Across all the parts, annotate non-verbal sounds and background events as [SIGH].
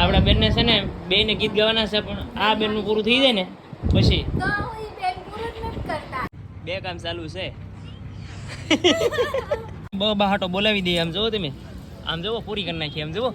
આપણા બેનને છે ને બે ને ગીત ગાવાના છે પણ આ બેનનું પૂરું થઈ જાય ને પછી બે કામ ચાલુ છે. [LAUGHS] બ બહાટો બોલાવી દઈએ આમ જોવો તમે. આમ જોવો પૂરી કરી નાખીએ આમ જોવો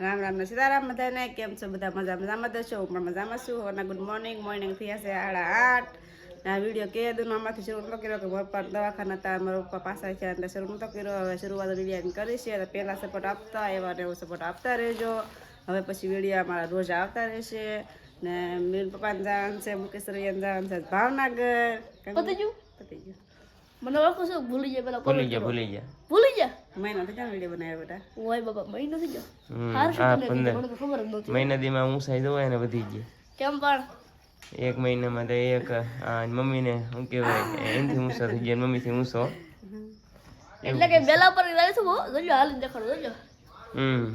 રામ રામ ને સીતારામ બધાને કેમ છો? બધા મજા મજામાં તો છો? પણ મજામાં શું ગુડ મોર્નિંગ મોર્નિંગ થયા છે સાડા આઠ. આ વીડિયો કે દુનિયામાંથી શરૂ નતો કર્યો કે પપ્પા દવાખાના હતા મારા પપ્પા પાછા છે એટલે શરૂ નતો કર્યો હવે શરૂઆત વીડિયો કરી છે તો પહેલાં સપોર્ટ આપતા એવા ને એવો સપોર્ટ આપતા રહેજો હવે પછી વીડિયો અમારા રોજ આવતા રહેશે ને મીર પપ્પાને જવાનું છે મુકેશ રૈયાને જવાનું છે ભાવનગર પતી ગયું પતી ગયું મને ઓળખો છો ભૂલી જાય પેલા ભૂલી ગયા ભૂલી ગયા ભૂલી ગયા મહિનો થઈ ગયા વીડિયો બનાવ્યા બેટા ઓય બાબા મહિનો થઈ ગયો હાર હા શું મને ખબર નહોતી મહિના દીમાં ઊંચાઈ જવાય ને વધી ગઈ કેમ પણ એક મહિનામાં તો એક આ મમ્મીને શું કહેવાય એનથી ઊંચો થઈ ગયો મમ્મીથી ઊંચો. એટલે કે બેલા પર જાય છે હો જોજો હાલ દેખાડો જોજો. હમ.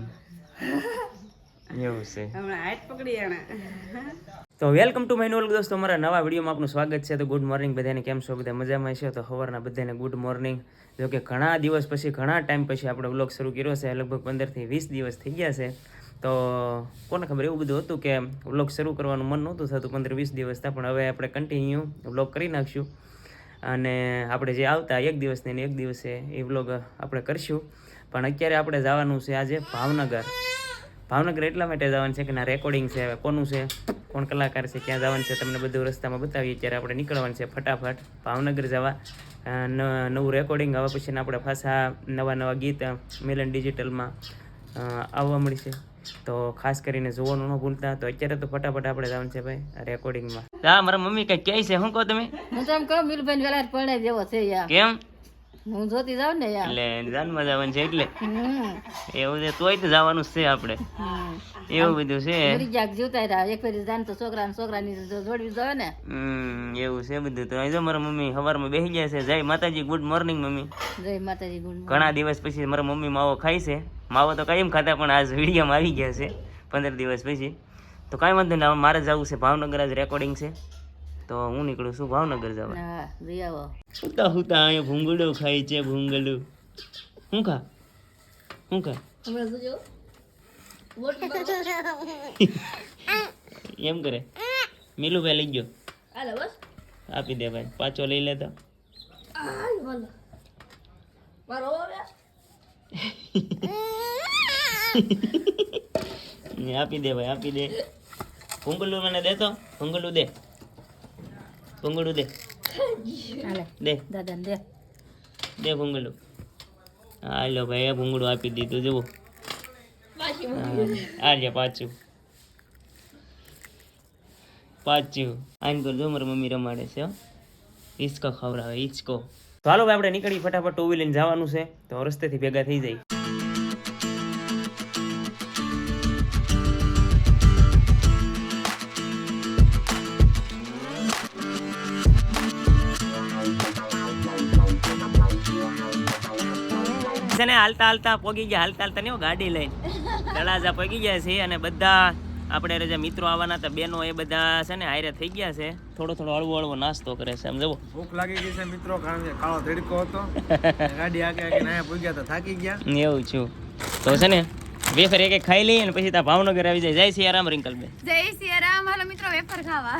એવું છે. હમણાં હાઈટ પકડી એને તો વેલકમ ટુ માય નોલ દોસ્તો અમારા નવા વિડીયોમાં આપનું સ્વાગત છે. તો ગુડ મોર્નિંગ બધાને કેમ છો? બધા મજામાં છે? તો સવારના બધાને ગુડ મોર્નિંગ જો કે ઘણા દિવસ પછી ઘણા ટાઈમ પછી આપણે વ્લોગ શરૂ કર્યો છે. લગભગ પંદરથી વીસ દિવસ થઈ ગયા છે. તો કોને ખબર, એવું બધું હતું કે વ્લોગ શરૂ કરવાનું મન નહોતું થતું પંદર વીસ દિવસથી પણ હવે આપણે કન્ટિન્યુ વ્લોગ કરી નાખશું. અને આપણે જે આવતા એક દિવસને એક દિવસે એ વ્લોગ આપણે કરશું. પણ અત્યારે આપણે જવાનું છે આજે ભાવનગર. ભાવનગર એટલા માટે જવાનું છે કે ના રેકોર્ડિંગ છે, હવે કોનું છે, કોણ કલાકાર છે, ક્યાં જવાનું છે, તમને બધું રસ્તામાં બતાવીએ. ત્યારે આપણે નીકળવાનું છે ફટાફટ ભાવનગર જવા. નવું રેકોર્ડિંગ હવે પછી આપણે પાછા નવા નવા ગીત, મિલન ડિજિટલમાં આવવા મળશે તો ખાસ કરીને જોવાનું ન ભૂલતા. તો અત્યારે તો ફટાફટ આપણે જવાનું છે ભાઈ રેકોર્ડિંગમાં હા મારા મમ્મી કઈ કહે છે? શું કહો તમે? હું તો એમ કહું મિલભાઈ વેલા પરણે જેવો છે યાર. કેમ? હું જોતી જાઉં ને યાર. એટલે જાનમાં જવાનું છે એટલે. એવું છે તોય તો જવાનું છે આપણે. એવું બધું છે. જાગ જીવતા રહ્યા. એક ફેરી જાન તો છોકરા ને છોકરા ની જોડવી જોઈએ ને. એવું છે બધું તો. જો મારા મમ્મી સવારમાં બેસી ગયા છે. જય માતાજી ગુડ મોર્નિંગ મમ્મી. જય માતાજી ગુડ ઘણા દિવસ પછી મારા મમ્મી માવો ખાય છે. માવો તો કાયમ ખાતા પણ આજ વિડીયોમાં આવી ગયા છે પંદર દિવસ પછી. તો કાંઈ વાંધો નહીં મારે જવું છે. ભાવનગર આજ રેકોર્ડિંગ છે. તો હું નીકળું છું ભાવનગર જવા. હા જઈ આવો. હુતા હુતા અહીંયા ભૂંગળું ખાય છે ભૂંગળું? શું ખા શું ખા હમણાં જોજો [LAUGHS] એમ કરે. ભાઈ લઈ ગયો. હાલે બસ. આપી દે ભાઈ. પાછો લઈ લેતો. [LAUGHS] આપી દે ભાઈ આપી દે. ભૂંગળું મને દે તો? ભૂંગળું દે. ભૂંગળું દે. હાલે. દે. દાદા દે. દે ભૂંગળું. હા લો ભાઈ એ ભૂંગળું આપી દીધું જુઓ. આ લે પાછું. પાછું. આન કર જો મારી મમ્મી રમાડે છે હો. હિચકો ખવડાવે ઈચકો તો હાલો ભાઈ આપણે નીકળી ફટાફટ ટુ લઈને જવાનું છે તો રસ્તેથી ભેગા થઈ જાય. ને હાલતા હાલતા પોગી ગયા હાલતા હાલતા નહીં ગાડી લઈને. તળાજા પોગી ગયા છે અને બધા આપણે જે મિત્રો આવવાના હતા બેનો એ બધા છે ને હારે થઈ ગયા છે. થોડો થોડો હળવો હળવો નાસ્તો કરે છે સમજો ભૂખ લાગી ગઈ છે મિત્રો કારણ કે કાળો તડકો હતો. ગાડી આગે આગે નાયા પૂગ્યા તો થાકી ગયા. એવું છું. તો છે ને વેફર એક એક ખાઈ લઈએ અને પછી ત્યાં ભાવનગર આવી જાય. જય સિયારામ રિંકલબેન. જય સિયારામ. હાલો મિત્રો વેફર ખાવા.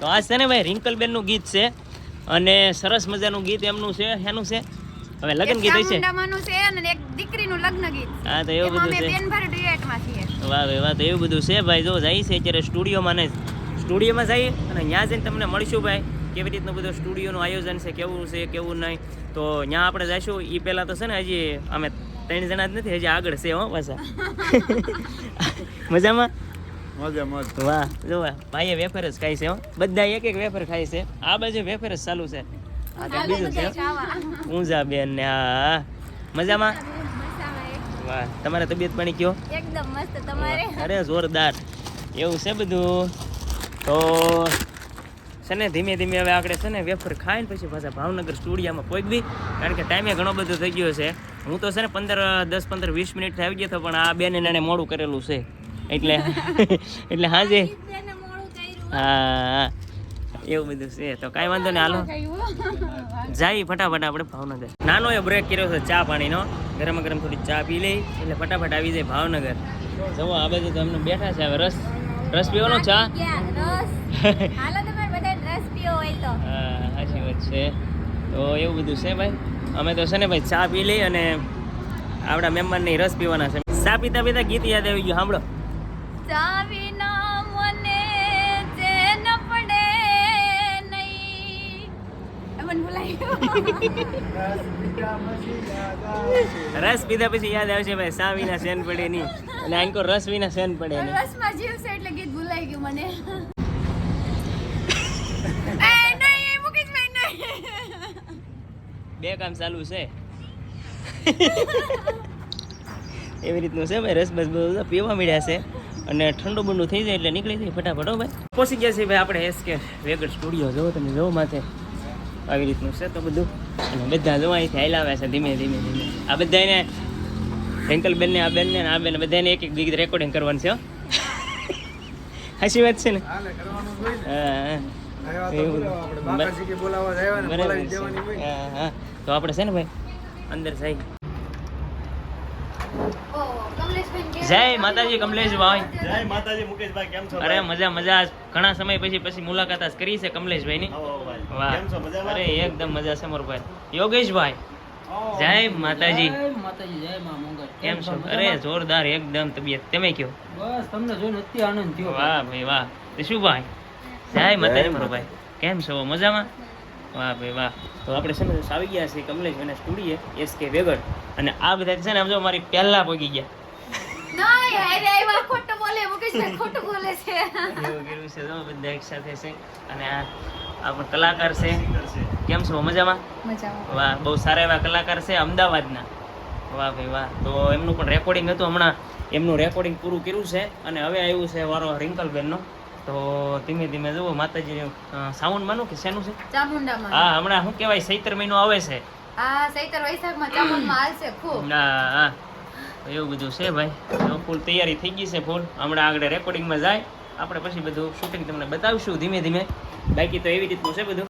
તો આજ છે ને ભાઈ રિંકલબેનનું ગીત છે અને સરસ મજાનું ગીત એમનું છે એનું છે? હવે લગ્ન ગીત છે. ચામુંડામાનું છે અને એક દીકરીનું લગ્ન ગીત. હા તો એવું બધું અમે છે. બેન ભાઈ ડ્યુએટમાં છીએ. વાહ વાહ વાહ તો એવું બધું છે ભાઈ. જો જાય છે અત્યારે સ્ટુડિયોમાં ને સ્ટુડિયોમાં જઈએ અને ત્યાં જઈને તમને મળશું ભાઈ. કેવી રીતનું બધું સ્ટુડિયોનું આયોજન છે કેવું છે કેવું નહીં. તો ત્યાં આપણે જઈશું. એ પહેલાં તો છે ને હજી અમે ત્રણ જણા જ નથી હજી આગળ છે હો પાછા. [LAUGHS] મજામાં? મજા મજા. વાહ જો વાહ. ભાઈએ વેફર જ ખાય છે હો. બધા એક એક વેફર ખાય છે. આ બાજુ વેફર જ ચાલુ છે. આ તો બીજું છે. ઊંઝા બેન ને હા મજામાં? વાહ તમારે તબિયત પાણી કયો? એકદમ મસ્ત તમારે? અરે જોરદાર. એવું છે બધું? તો છે ને ધીમે ધીમે હવે આપણે છે ને વેફર ખાઈને પછી પાછા ભાવનગર સ્ટુડિયામાં પહોંચી કારણ કે ટાઈમે ઘણો બધો થઈ ગયો છે. હું તો છે ને પંદર દસ પંદર વીસ મિનિટ આવી ગયો હતો પણ આ બેને એને મોડું કરેલું છે. એટલે [LAUGHS] એટલે હાજે. હા. એવું બધું છે તો કાંઈ વાંધો નહીં હાલો. જાય ફટાફટ આપણે ભાવનગર. નાનો એ બ્રેક કર્યો છે ચા પાણીનો. ગરમ ગરમ થોડી ચા પી લઈ એટલે ફટાફટ આવી જાય ભાવનગર. જવો આ બાજુ તો અમને બેઠા છે હવે રસ. રસ પીવાનો ચા? [LAUGHS] સાચી વાત છે. તો એવું બધું છે ભાઈ. અમે તો છે ને ભાઈ ચા પી લઈ અને આપણા મહેમાનની રસ પીવાના છે. ચા પીતા પીતા ગીત યાદ આવી ગયું સાંભળો. ચાવીના રસ પીધા પછી યાદ આવશે ભાઈ સા વિના સેન પડે નહીં. અને આંકો રસ વિના સેન પડે નહીં. રસમાં જીવશે એટલે ગીત ભૂલાઈ ગયું મને. એ નહીં મુકેશભાઈ નહીં. બે કામ ચાલુ છે. એવી રીતનું છે ભાઈ રસ બસ બધું પીવા મળ્યા છે. અને ઠંડુ બંડુ થઈ જાય એટલે નીકળી જાય ફટાફટ હો ભાઈ. પહોંચી ગયા છે ભાઈ આપણે એસ કે વેગર સ્ટુડિયો જોવો તમે જોવો માથે. આવી રીતનું છે તો બધું. અને બધા જોવા અહીંથી હાલ્યા આવે છે ધીમે ધીમે ધીમે. આ બધાને રિંકલ બેનને આ બેનને આ બેન બધાને એક એક ગીત રેકોર્ડિંગ કરવાનું છે હાસી વાત છે ને? જ હા તો આપણે જ છે. ને. હા હા. તો આપણે છે ને ભાઈ અંદર કેમ જય માતાજી કમલેશભાઈ. જય માતાજી મુકેશભાઈ કેમ છો અરે મજા મજા. ઘણા સમય પછી પછી મુલાકાત આજ કરી છે કમલેશભાઈ ની આવો, આવો ભાઈ. વાહ. કેમ છો મજામાં? અરે એકદમ મજા છે મોર યોગેશભાઈ. જય માતાજી. માતાજી જય માં મંગળ. કેમ છો? અરે જોરદાર એકદમ તબિયત. તમે કયો? બસ તમને જોઈને અતિ આનંદ થયો. વાહ ભાઈ વાહ. શું ભાઈ? જય માતાજી મોરભાઈ કેમ છો? મજામાં? વાહ ભાઈ વાહ. તો આપણે છે ને આવી ગયા છીએ કમલેશભાઈના સ્ટુડિયો એસ કે વેગડ. અને આ બધા છે ને આમ જો મારી પહેલા પગી ગયા. કલાકાર છે. કેમ છો? મજામાં? મજામાં. વાહ બહુ સારા એવા કલાકાર છે અમદાવાદના. વાહ ભાઈ વાહ. તો એમનું પણ રેકોર્ડિંગ હતું હમણાં. એમનું રેકોર્ડિંગ પૂરું કર્યું છે. અને હવે આવ્યું છે વારો રિંકલબેનનો તો ધીમે ધીમે જુઓ માતાજી સાઉન્ડ માનું કે શેનું છે? ચામુંડામાં. હા હમણાં શું કહેવાય ચૈત્ર મહિનો આવે છે. આ સૈતર વૈશાખમાં ચામુંડમાં આવશે ખૂબ. હા. હા એવું બધું છે ભાઈ. ફૂલ તૈયારી થઈ ગઈ છે ફૂલ. હમણાં આગળ રેકોર્ડિંગમાં જાય. આપણે પછી બધું શૂટિંગ તમને બતાવશું ધીમે ધીમે. બાકી તો એવી રીતનું છે બધું.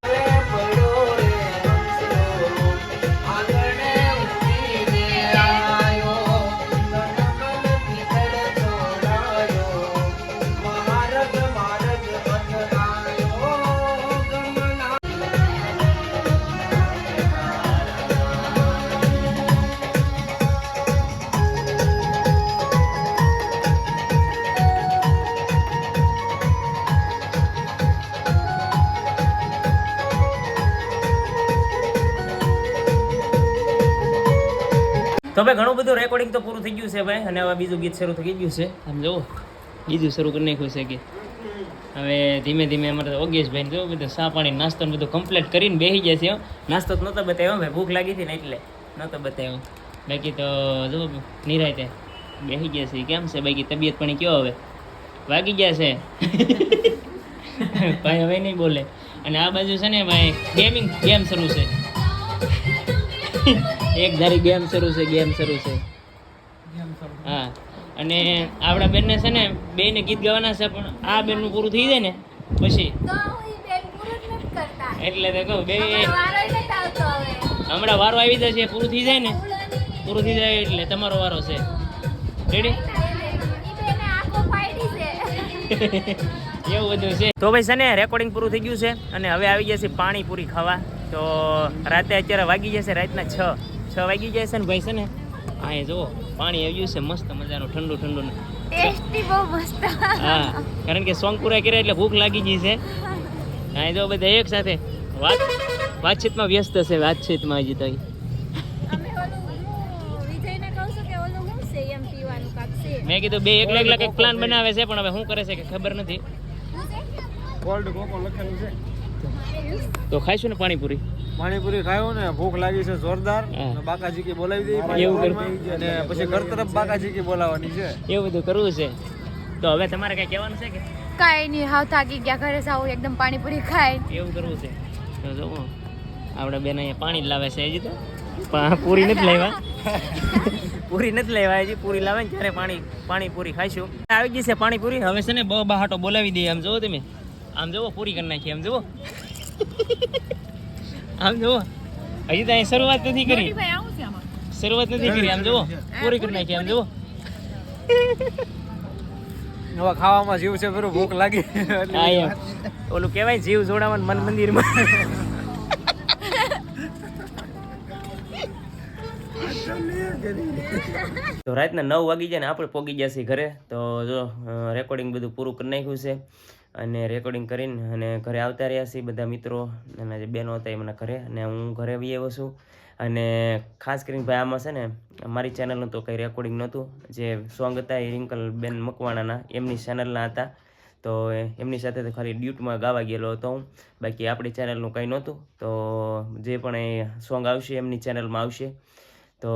તો ઘણું બધું રેકોર્ડિંગ તો પૂરું થઈ ગયું છે ભાઈ, અને હવે બીજું ગીત શરૂ થઈ ગયું છે. આમ જુઓ, બીજું શરૂ કરી નાખ્યું છે ગીત હવે ધીમે ધીમે અમારે ઓગેશભાઈ જો બધું સા પાણી, નાસ્તો બધું કમ્પ્લીટ કરીને બેસી ગયા છે નાસ્તો તો નહોતો બતાવ્યો, ભાઈ ભૂખ લાગી હતી ને એટલે નહોતો બતાવ્યો. બાકી તો જો નિરાયતે બેસી ગયા છે કેમ છે બાકી તબિયત પાણી કયો હવે? વાગી ગયા છે. [LAUGHS] ભાઈ હવે નહીં બોલે. અને આ બાજુ છે ને ભાઈ ગેમિંગ ગેમ શરૂ છે. એક ધારી ગેમ શરૂ છે ગેમ શરૂ છે. હા. અને આપણા બેનને છે ને બેને ગીત ગાવાના છે પણ આ બેનનું પૂરું થઈ જાય ને પછી. એટલે તો કહું બે હમણાં વારો આવી જશે પૂરું થઈ જાય ને? પૂરું થઈ જાય એટલે તમારો વારો છે. રેડી ઈ બેને આંખો ફાડી છે. [LAUGHS] એવું બધું છે. તો ભાઈ છે ને રેકોર્ડિંગ પૂરું થઈ ગયું છે અને હવે આવી જશે છે પાણીપુરી ખાવા. તો રાતે અત્યારે વાગી જશે રાતના છ. છ વાગી જાય છે ને ભાઈ છે ને હા એ જુઓ પાણી આવી ગયું છે મસ્ત મજાનું ઠંડુ ઠંડુ ટેસ્ટી બહુ મસ્ત. હા કારણ કે સોંગ પૂરા કર્યા એટલે ભૂખ લાગી ગઈ છે. હા એ જો બધા એક સાથે. વાત વાતચીતમાં વ્યસ્ત છે વાતચીતમાં હજી તો મેં કીધું બે એકલા એકલા કંઈક પ્લાન બનાવે છે પણ હવે શું કરે છે કે ખબર નથી. કોલ્ડ કોકો લખેલું છે. તો ખાઈશું ને પાણીપુરી? પાણીપુરી ખાયું ને ભૂખ લાગી છે જોરદાર. બાકાજી કે બોલાવી દઈ એવું પાણીપુરીમાં. અને પછી ઘર તરફ બાકાજી કે બોલાવવાની છે. એવું બધું કરવું છે. તો હવે તમારે કઈ કહેવાનું છે કે? કાંઈ નહીં હાવ થાકી ગયા ઘરે સાવ એકદમ પાણીપુરી ખાય એવું કરવું છે. તો જો આપણે બેન અહીંયા પાણી જ લાવે છે હજી તો. પૂરી નથી લાવ્યા. [LAUGHS] પૂરી નથી લાવ્યા હજી પૂરી લાવે ને ત્યારે પાણી પાણી પૂરી ખાઈશું. આવી ગઈ છે પાણીપુરી. હવે છે ને બહુ બહાટો બોલાવી દઈએ. આમ જોવો તમે. આમ જુઓ પૂરી કરી નાખીએ. આમ જુઓ. આમ જુઓ. હજી તો અહીં શરૂઆત નથી કરી. શરૂઆત નથી કરી આમ જુઓ. પૂરી કરી નાખી આમ જુઓ. હવે ખાવામાં જીવ છે બરું ભૂખ લાગી. હા એમ. ઓલું કહેવાય જીવ જોડાવાનું મન મંદિરમાં તો રાતના નવ વાગી જાય ને આપણે પોગી ગયા છીએ ઘરે. તો જો રેકોર્ડિંગ બધું પૂરું કરી નાખ્યું છે. અને રેકોર્ડિંગ કરીને અને ઘરે આવતા રહ્યા છીએ બધા મિત્રો અને જે બહેનો હતા એમના ઘરે અને હું ઘરે બી આવ્યો છું. અને ખાસ કરીને ભાઈ આમાં છે ને મારી ચેનલનું તો કંઈ રેકોર્ડિંગ નહોતું. જે સોંગ હતા એ રિંકલ બેન મકવાણાના, એમની ચેનલના હતા. તો એમની સાથે તો ખાલી ડ્યુટમાં ગાવા ગયેલો હતો હું. બાકી આપણી ચેનલનું કંઈ નહોતું. તો જે પણ એ સોંગ આવશે એમની ચેનલમાં આવશે. તો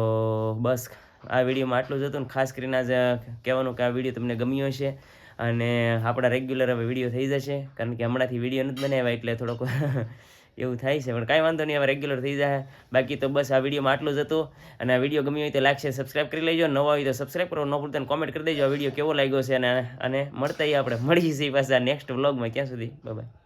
બસ આ વિડીયોમાં આટલું જ હતું ને ખાસ કરીને આજે કહેવાનું કે આ વીડિયો તમને ગમ્યો હશે. અને આપણા રેગ્યુલર હવે વીડિયો થઈ જશે. કારણ કે હમણાંથી વીડિયો નથી બનાવ્યા એટલે થોડોક [LAUGHS] એવું થાય છે. પણ કાંઈ વાંધો નહીં, હવે રેગ્યુલર થઈ જાય. બાકી તો બસ આ વિડીયોમાં આટલું જ હતું. અને આ વીડિયો ગમ્યો હોય તો લાગશે સબસ્ક્રાઈબ કરી લેજો. નવા હોય તો સબસ્ક્રાઈબ કરો. ન ભૂલતા કોમેન્ટ કરી દેજો. આ વીડિયો કેવો લાગ્યો છે અને અને મળતા આપણે. મળીએ છીએ પાછા નેક્સ્ટ વ્લોગમાં ક્યાં સુધી. બાય